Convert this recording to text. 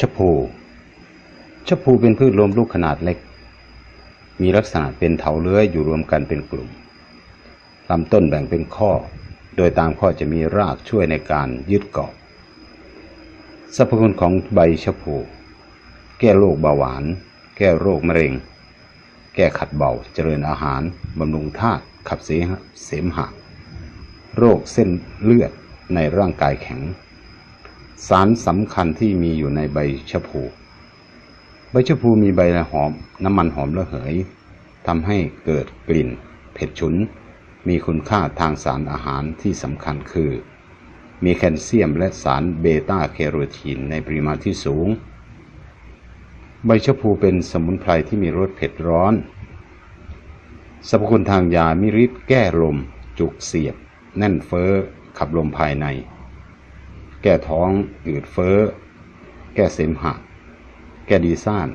ชะพูชะพูเป็นพืชรวมลูกขนาดเล็ก มีลักษณะเป็นเถาเลื้อยอยู่รวมกันเป็นกลุ่มลำต้นแบ่งเป็นข้อ โดยตามข้อจะมีรากช่วยในการยึดเกาะสรรพคุณของใบชะพู แก้โรคเบาหวาน แก้โรคมะเร็ง แก้ขัดเบา เจริญอาหาร บำรุงธาตุ ขับเสหะเสมหะ โรคเส้นเลือดในร่างกายแข็ง สารสำคัญที่มีอยู่ในใบชะพูใบชะพูมีใบหอม น้ำมันหอมระเหยทำให้เกิดกลิ่น เผ็ดฉุน มีคุณค่าทางสารอาหารที่สำคัญคือ มีแคลเซียมและสารเบต้าแคโรทีนในปริมาณที่สูง ใบชะพูเป็นสมุนไพรที่มีรสเผ็ดร้อนสรรพคุณทางยามีฤทธิ์แก้ลม จุกเสียบ แน่นเฟ้อขับลมภายใน แก้ท้องอืดเฟ้อ แก้เสมหะ แก้ดีซ่าน